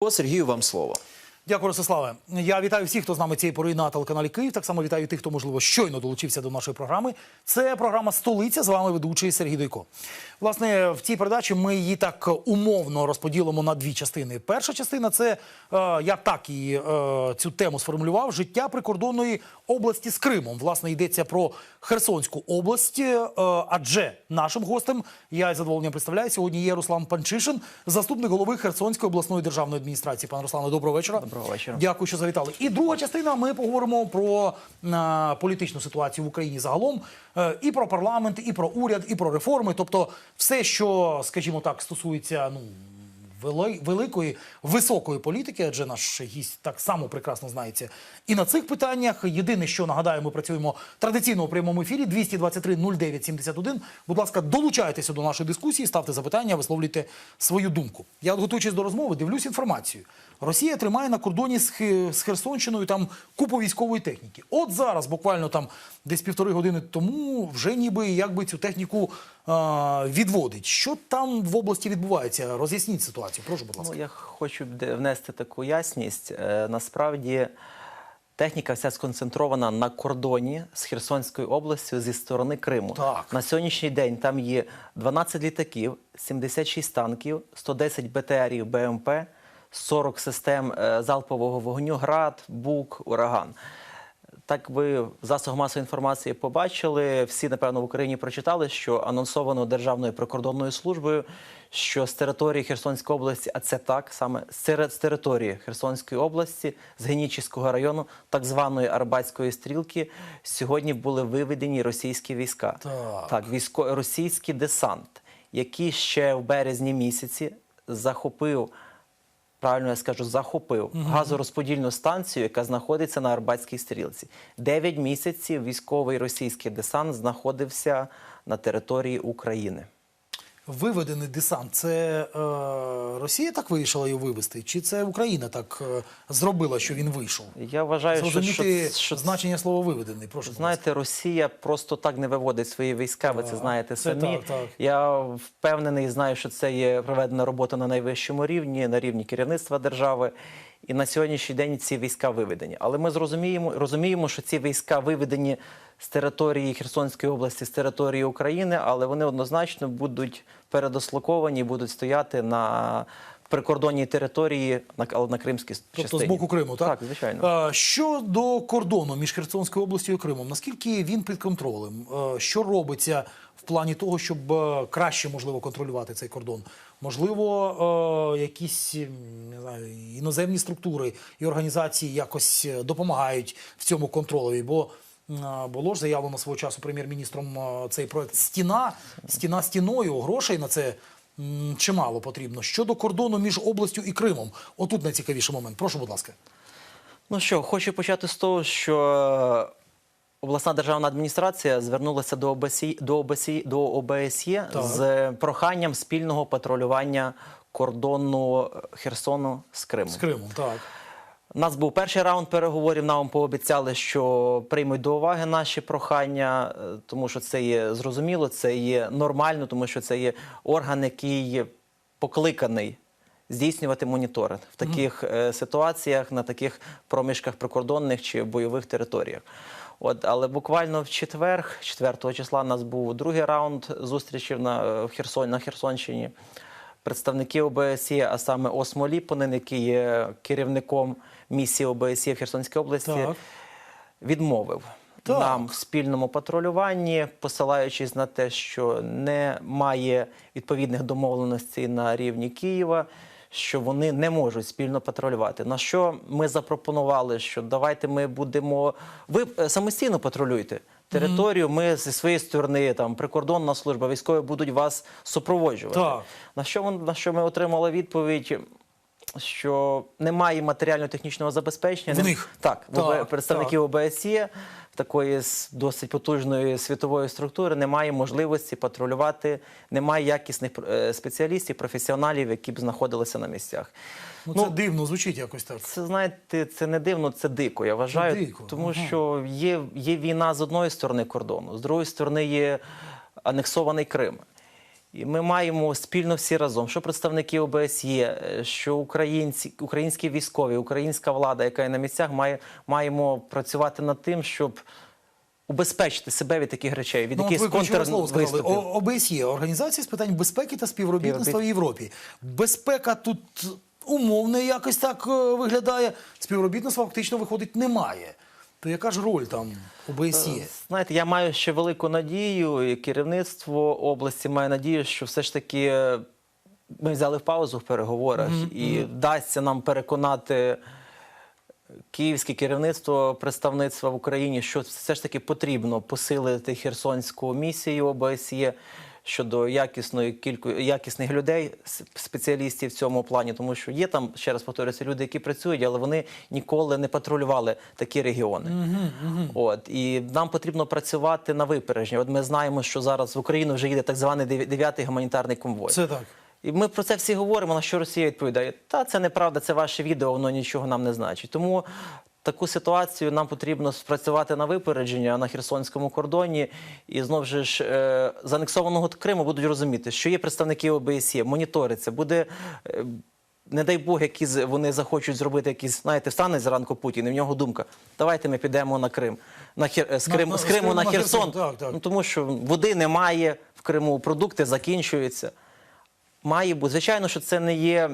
О, Сергію, вам слово. Дякую, Ростиславе. Я вітаю всіх, хто з нами цієї пори на телеканалі Київ. Так само вітаю тих, хто можливо щойно долучився до нашої програми. Це програма Столиця. З вами ведучий Сергій Дойко. Власне, в цій передачі ми її так умовно розподілимо на дві частини. Перша частина це е, я так і е, цю тему сформулював: життя прикордонної області з Кримом. Власне, йдеться про Херсонську область. е, адже нашим гостем я із задоволенням представляю сьогодні. Є Руслан Панчишин, заступник голови Херсонської обласної державної адміністрації. Пане Руслане, доброго вечора. Доброго вечора. Дякую, що завітали. І друга частина. Ми поговоримо про е, політичну ситуацію в Україні загалом, е, і про парламент, і про уряд, і про реформи. Тобто, все, що, скажімо так, стосується ну. Великої високої політики, адже наш гість так само прекрасно знається. І на цих питаннях єдине, що нагадаю, ми працюємо традиційно у прямому ефірі 223 09 71. Будь ласка, долучайтеся до нашої дискусії, ставте запитання, висловлюйте свою думку. Я от готуючись до розмови, дивлюсь інформацію. Росія тримає на кордоні з, Херсонщиною там купу військової техніки. От зараз, буквально там десь півтори години тому, вже ніби якби цю техніку а, відводить. Що там в області відбувається? Роз'ясніть ситуацію. Прошу, будь ласка. Ну, я хочу внести таку ясність. Е, Насправді техніка вся сконцентрована на кордоні з Херсонською областю зі сторони Криму. Так. На сьогоднішній день там є 12 літаків, 76 танків, 110 БТРів БМП, 40 систем е, залпового вогню, град, бук, ураган. Так ви в засобах масової інформації побачили, всі, напевно, в Україні прочитали, що анонсовано Державною прикордонною службою, що з території Херсонської області, а це так, саме з території Херсонської області, з Генічіського району, так званої Арбатської стрілки, сьогодні були виведені російські війська. Так. так військо, російський десант, який ще в березні місяці захопив правильно я скажу, захопив газорозподільну станцію, яка знаходиться на Арбатській стрілці. Дев'ять місяців військовий російський десант знаходився на території України. Виведений десант. Це е, Росія так вирішила його вивести? Чи це Україна так е, зробила, що він вийшов? Я вважаю, що, Зрозуміти що, що значення слова виведений. Прошу. знаєте, Росія просто так не виводить свої війська. Ви це знаєте це самі. так, так. Я впевнений, знаю, що це є проведена робота на найвищому рівні, на рівні керівництва держави. І на сьогоднішній день ці війська виведені. Але ми зрозуміємо, розуміємо, що ці війська виведені з території Херсонської області, з території України, але вони однозначно будуть передослоковані, будуть стояти на прикордонній території на, на кримській Тобто з боку Криму, так? Так, звичайно. Е, Щодо кордону між Херсонською областю і Кримом, наскільки він під контролем? Е, Що робиться в плані того, щоб краще можливо контролювати цей кордон? Можливо, е, якісь не знаю, іноземні структури і організації якось е, допомагають в цьому контролеві? Бо було ж заявлено свого часу прем'єр-міністром цей проект Стіна, стіна стіною, грошей на це. Чимало потрібно щодо кордону між областю і Кримом. Отут найцікавіший момент. Прошу, будь ласка. Ну що, хочу почати з того, що обласна державна адміністрація звернулася до ОБСЄ, до ОБСІ, до ОБСЄ Так. з проханням спільного патрулювання кордону Херсону з Кримом. З Кримом, так. У нас був перший раунд переговорів. Нам пообіцяли, що приймуть до уваги наші прохання, е, тому що це є зрозуміло, це є нормально, тому що це є орган, який покликаний здійснювати моніторинг в таких е, ситуаціях, на таких проміжках прикордонних чи бойових територіях. От, але буквально в четвер, 4 числа, у нас був другий раунд зустрічів на, е, в Херсон, на Херсонщині представники ОБСЄ, а саме Осмо Ліпонен, який є керівником місії ОБСЄ в Херсонській області, Так. відмовив Так. нам в спільному патрулюванні, посилаючись на те, що немає відповідних домовленостей на рівні Києва. Що вони не можуть спільно патрулювати. На що ми запропонували, що давайте ми будемо. Ви самостійно патрулюйте територію. Ми зі своєї сторони, там прикордонна служба, військові будуть вас супроводжувати. Так. На що на що ми отримали відповідь? Що немає матеріально-технічного забезпечення. В них? Так, Так, представників ОБСЄ, такої досить потужної світової структури, немає можливості патрулювати, немає якісних е, спеціалістів, професіоналів, які б знаходилися на місцях. Ну, Ну, це дивно звучить якось так. Це знаєте, це не дивно, це дико. Я вважаю, дико, тому ага. що є, є війна з одної сторони кордону, з другої сторони є анексований Крим. І ми маємо спільно всі разом, що представники ОБСЄ, е, що українці, українські військові, українська влада, яка є на місцях, має, маємо працювати над тим, щоб убезпечити себе від таких речей, від Ну, якихось контрвиступів. ОБСЄ – Організація з питань безпеки та співробітництва в Європі. Безпека тут умовно якось так е, виглядає. Співробітництва фактично виходить немає. То яка ж роль там ОБСЄ? Знаєте, я маю ще велику надію, і керівництво області має надію, що все ж таки е, ми взяли в паузу в переговорах і вдасться нам переконати київське керівництво представництва в Україні, що все ж таки потрібно посилити херсонську місію ОБСЄ щодо якісної кілько... якісних людей, спеціалістів в цьому плані, тому що є там, ще раз повторюся, люди, які працюють, але вони ніколи не патрулювали такі регіони. От і нам потрібно працювати на випередження. От ми знаємо, що зараз в Україну вже їде так званий дев'я- дев'ятий гуманітарний конвой. Це так. І ми про це всі говоримо, на що Росія відповідає. Та це неправда, це ваше відео, воно нічого нам не значить. Тому таку ситуацію нам потрібно спрацювати на випередження на Херсонському кордоні. І знову ж е, з анексованого Криму будуть розуміти, що є представники ОБСЄ, моніториться, буде. е, Не дай Бог, які вони захочуть зробити якісь, знаєте, встане зранку Путін, і в нього думка. Давайте ми підемо на Крим. На Хер... з, Крим... на- з Криму на на Херсон. Херсон, так, так. Ну, тому що води немає в Криму, продукти закінчуються має бути. Звичайно, що це не є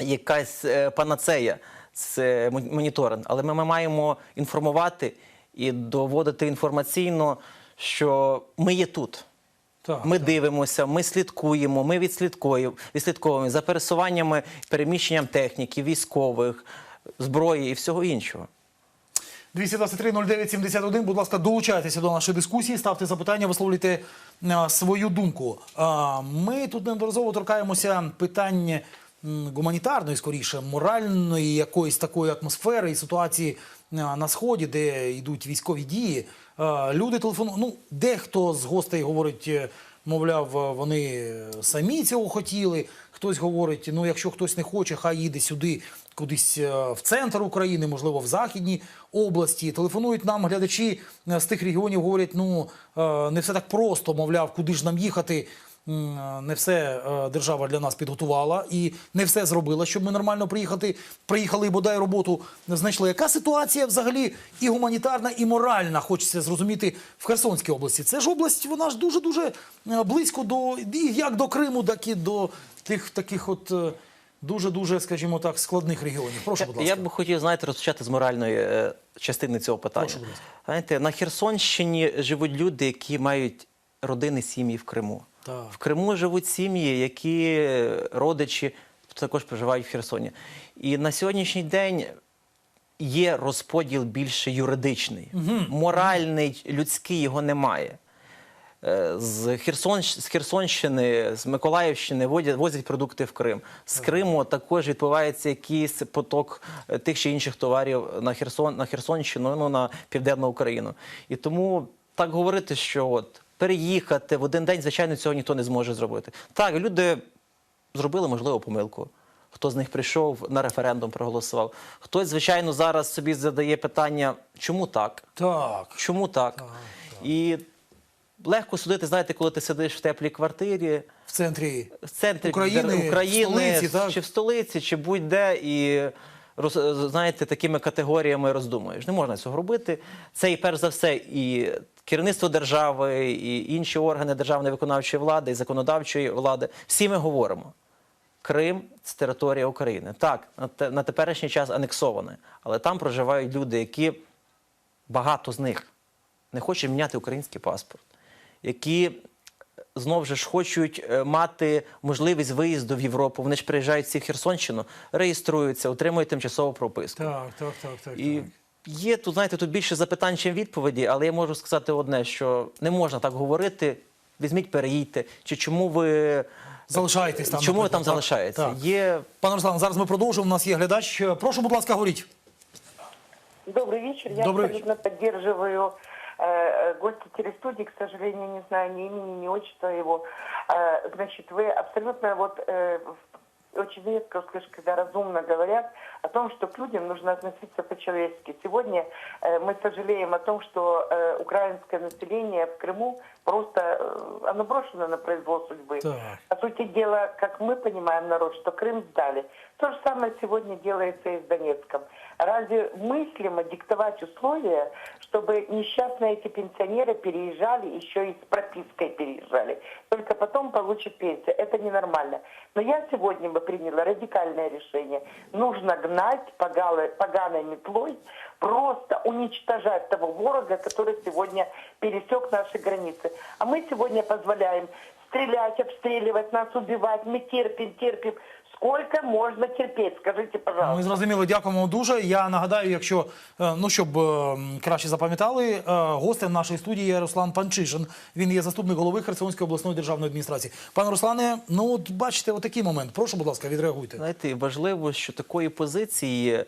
якась е, панацея, це моніторинг, але ми, ми маємо інформувати і доводити інформаційно, що ми є тут. Так, Ми так. дивимося, ми слідкуємо, ми відслідковуємо за пересуваннями, переміщенням техніки, військових, зброї і всього іншого. 223-09-71, будь ласка, долучайтеся до нашої дискусії, ставте запитання, висловлюйте е, свою думку. А, Ми тут неодноразово торкаємося питань м, гуманітарної, скоріше, моральної якоїсь такої атмосфери і ситуації е, на сході, де йдуть військові дії. Е, Люди телефонують. Ну, дехто з гостей говорить, е, мовляв, вони самі цього хотіли. Хтось говорить, ну якщо хтось не хоче, хай їде сюди кудись в центр України, можливо, в західній області. Телефонують нам глядачі з тих регіонів, говорять, ну не все так просто, мовляв, куди ж нам їхати. Е, Не все е, держава для нас підготувала і не все зробила, щоб ми нормально приїхати, приїхали і бодай роботу знайшли. Яка ситуація взагалі і гуманітарна, і моральна, хочеться зрозуміти в Херсонській області. Це ж область, вона ж дуже дуже близько до і як до Криму, так і до тих таких от е, дуже-дуже, скажімо так, складних регіонів. Прошу, будь ласка. я б хотів, знаєте, розпочати з моральної е, частини цього питання. Прошу, будь ласка. Знаєте, на Херсонщині живуть люди, які мають родини сім'ї в Криму. Так. В Криму живуть сім'ї, які е, родичі також проживають в Херсоні. І на сьогоднішній день є розподіл більше юридичний. Моральний, людський його немає. Е, З, Херсон, з Херсонщини, з Миколаївщини водять, возять продукти в Крим. З Криму також відбувається якийсь поток е, тих чи інших товарів на, Херсон, на Херсонщину, ну, на Південну Україну. І тому так говорити, що от переїхати в один день, звичайно, цього ніхто не зможе зробити. Так, люди зробили, можливо, помилку. Хто з них прийшов на референдум, проголосував. Хтось, звичайно, зараз собі задає питання, чому так? Так. Чому так? І легко судити, знаєте, коли ти сидиш в теплій квартирі, В центрі в центрі України, України в столиці, так? чи в столиці, чи будь-де, і роз, знаєте, такими категоріями роздумуєш. Не можна цього робити. Це і перш за все і керівництво держави, і інші органи державної виконавчої влади, і законодавчої влади. Всі ми говоримо. Крим це територія України. Так, на, теперішній час анексоване, але там проживають люди, які багато з них не хочуть міняти український паспорт, які знову ж хочуть е, мати можливість виїзду в Європу. Вони ж приїжджають всі в Херсонщину, реєструються, отримують тимчасову прописку. Так, так, так, так. І так. є тут, знаєте, тут більше запитань, чим відповіді, але я можу сказати одне, що не можна так говорити. Візьміть, переїдьте, чи чому ви Залишаєтесь там, Чому ви там залишаєтеся? Так. Є Пане Руслан, зараз ми продовжимо. У нас є глядач. Е, Прошу, будь ласка, говоріть. Добрый вечер. Я Добрый абсолютно поддерживаю э, гостя телестудии, к сожалению, не знаю ни имени, ни отчества его. Э, значит, вы абсолютно вот э, очень редко услышишь, когда разумно говорят о том, что к людям нужно относиться по-человечески. Сегодня э, мы сожалеем о том, что э, украинское население в Крыму просто э, оно брошено на произвол судьбы. Так. По сути дела, как мы понимаем, народ, что Крым сдали. То же самое сегодня делается и с Донецком. Разве мыслимо диктовать условия, чтобы несчастные эти пенсионеры переезжали, еще и с пропиской переезжали? Только потом получат пенсию. Это ненормально. Но я сегодня бы приняла радикальное решение. Нужно гнать погалой- поганой метлой, просто уничтожать того ворога, который сегодня пересек наши границы. А мы сегодня позволяем стрелять, обстреливать, нас убивать. Мы терпим, терпим. Сколько можна терпіти? Скажите, пожалуйста. Ми зрозуміли, дякуємо дуже. Я нагадаю, якщо е, ну щоб е, краще запам'ятали, е, гостем нашої студії є Руслан Панчишин. Він є заступник голови Херсонської обласної державної адміністрації. Пане Руслане, ну от бачите, отакий момент. Прошу, будь ласка, відреагуйте. Знаєте, важливо, що такої позиції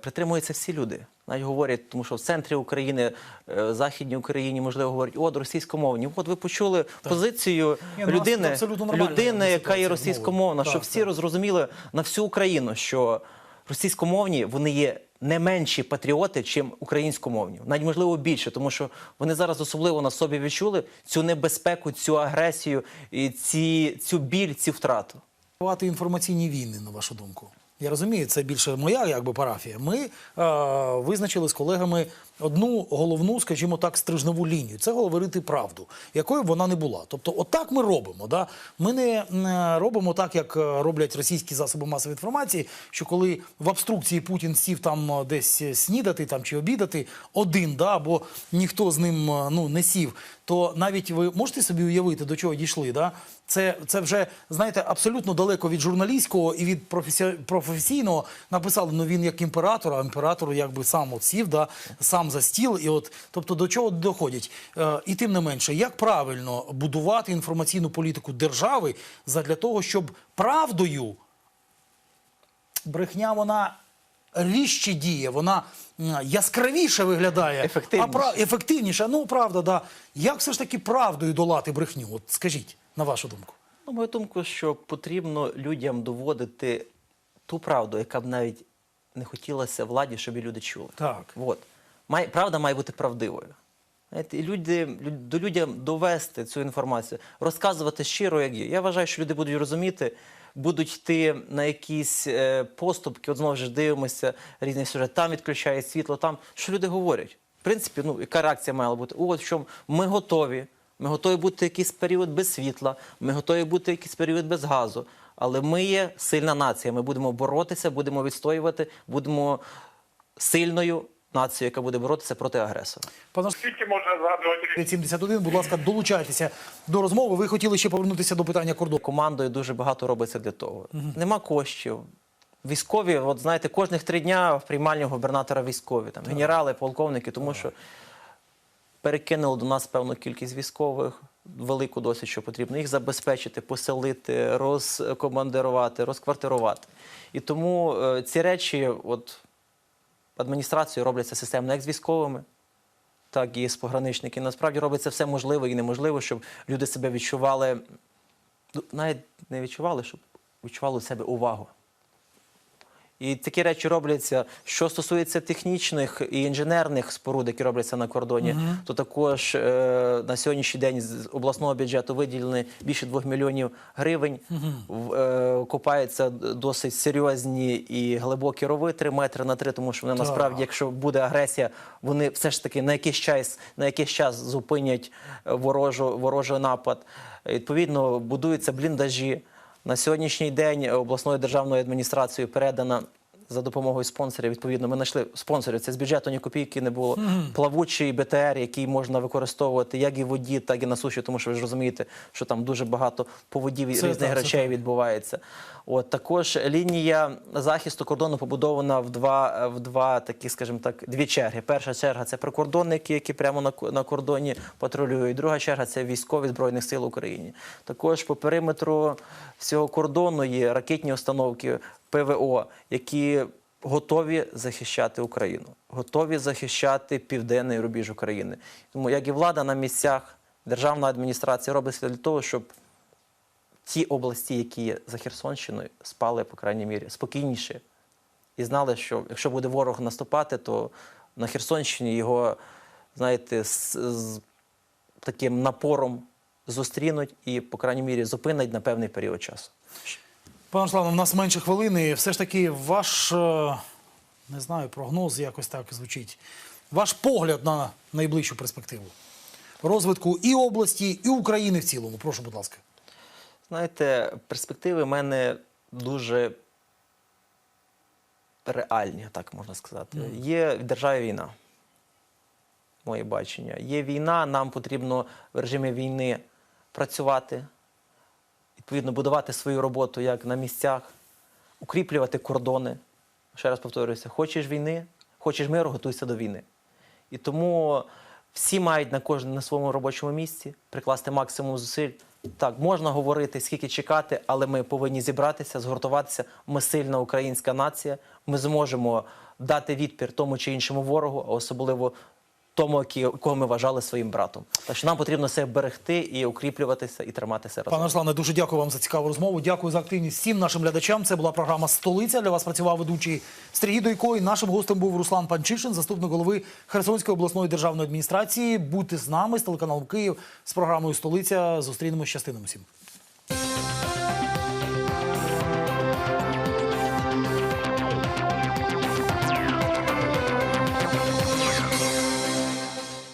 притримуються всі люди. Навіть говорять, тому що в центрі України, е, в Західній Україні, можливо, говорять, от російськомовні. От ви почули позицію Ні, ну, людини, людини, яка є російськомовна, Так, що всі так. розрозуміли на всю Україну, що російськомовні вони є не менші патріоти, чим українськомовні, навіть можливо більше, тому що вони зараз особливо на собі відчули цю небезпеку, цю агресію і ці, цю біль, цю втрату. Інформаційні війни, на вашу думку. Я розумію, це більше моя якби парафія. Ми е, визначили з колегами одну головну, скажімо так, стрижневу лінію. Це говорити правду, якою б вона не була. Тобто, отак ми робимо. Да? Ми не е, робимо так, як е, роблять російські засоби масової інформації, що коли в обструкції Путін сів там е, десь снідати там чи обідати один, да, або ніхто з ним е, ну, не сів, то навіть ви можете собі уявити, до чого дійшли. Да? Це, це вже, знаєте, абсолютно далеко від журналістського і від професі... професійного. Написали, ну він як імператор, а імператор якби сам от сів, да, сам за стіл. І от, тобто до чого доходять. Е, і тим не менше, як правильно будувати інформаційну політику держави задля того, щоб правдою брехня вона ріжче діє, вона яскравіше виглядає, Ефективніше. а пра- ефективніше. Ну правда, да. Як все ж таки правдою долати брехню? От скажіть, на вашу думку. На мою думку, що потрібно людям доводити ту правду, яка б навіть не хотілося владі, щоб її люди чули. Так. От. Має, правда має бути правдивою. І люди, до людям довести цю інформацію, розказувати щиро, як є. Я вважаю, що люди будуть розуміти, будуть йти на якісь е, поступки. От знову ж дивимося різні сюжети. Там відключають світло, там що люди говорять. В принципі, ну яка реакція мала бути? От чому ми готові. Ми готові бути якийсь період без світла, ми готові бути якийсь період без газу. Але ми є сильна нація. Ми будемо боротися, будемо відстоювати, будемо сильною нацією, яка буде боротися проти агресора. Пане Скільки можна згадувати 71, будь ласка, долучайтеся до розмови. Ви хотіли ще повернутися до питання кордону. Командою дуже багато робиться для того. Нема коштів. Військові, от знаєте, кожних три дня в приймальню губернатора військові, там генерали, полковники, тому що перекинули до нас певну кількість військових, велику досить, що потрібно їх забезпечити, поселити, розкомандирувати, розквартирувати. І тому е, ці речі, от адміністрацією робляться системно як з військовими, так і з пограничників. Насправді робиться все можливе і неможливе, щоб люди себе відчували, ну, навіть не відчували, щоб відчували у себе увагу. І такі речі робляться. Що стосується технічних і інженерних споруд, які робляться на кордоні, то також е, на сьогоднішній день з обласного бюджету виділені більше 2 мільйонів гривень. В- Е, копаються д- досить серйозні і глибокі рови 3 метри на 3, тому що вони Так. насправді, якщо буде агресія, вони все ж таки на якийсь час, на якийсь час зупинять е, ворожу, ворожий напад. Відповідно, будуються бліндажі. На сьогоднішній день обласною державною адміністрацією передана за допомогою спонсорів. Відповідно, ми знайшли спонсорів. Це з бюджету ні копійки не було. Плавучий БТР, який можна використовувати як і в воді, так і на суші, тому що ви ж розумієте, що там дуже багато по воді Це різних так, речей так. відбувається. От також лінія захисту кордону побудована в два в два такі, скажімо так, дві черги. Перша черга це прикордонники, які прямо на на кордоні патрулюють. Друга черга це військові збройних сил України. Також по периметру всього кордону є ракетні установки ПВО, які готові захищати Україну, готові захищати південний рубіж України. Тому як і влада на місцях, державна адміністрація робить все для того, щоб ті області, які є за Херсонщиною, спали, по крайній мірі, спокійніше. І знали, що якщо буде ворог наступати, то на Херсонщині його, знаєте, з, з таким напором зустрінуть і, по крайній мірі, зупинять на певний період часу. Пане Руслане, в нас менше хвилини. Все ж таки, ваш е, не знаю, прогноз якось так звучить. Ваш погляд на найближчу перспективу розвитку і області, і України в цілому. Прошу, будь ласка. Знаєте, перспективи в мене дуже реальні, так можна сказати. Є в державі війна. Моє бачення. Є війна, нам потрібно в режимі війни працювати, відповідно, будувати свою роботу як на місцях, укріплювати кордони. Ще раз повторююся, хочеш війни, хочеш миру, готуйся до війни. І тому всі мають на кожному на своєму робочому місці прикласти максимум зусиль. Так, можна говорити, скільки чекати, але ми повинні зібратися, згуртуватися. Ми сильна українська нація. Ми зможемо дати відпір тому чи іншому ворогу, а особливо тому, кого ми вважали своїм братом. Так що нам потрібно себе берегти і укріплюватися і триматися разом. Пане Руслане, дуже дякую вам за цікаву розмову. Дякую за активність всім нашим глядачам. Це була програма Столиця. Для вас працював ведучий Сергій Дойко. І нашим гостем був Руслан Панчишин, заступник голови Херсонської обласної державної адміністрації. Будьте з нами з телеканалом Київ з програмою Столиця. Зустрінемось. Щастинемо всім.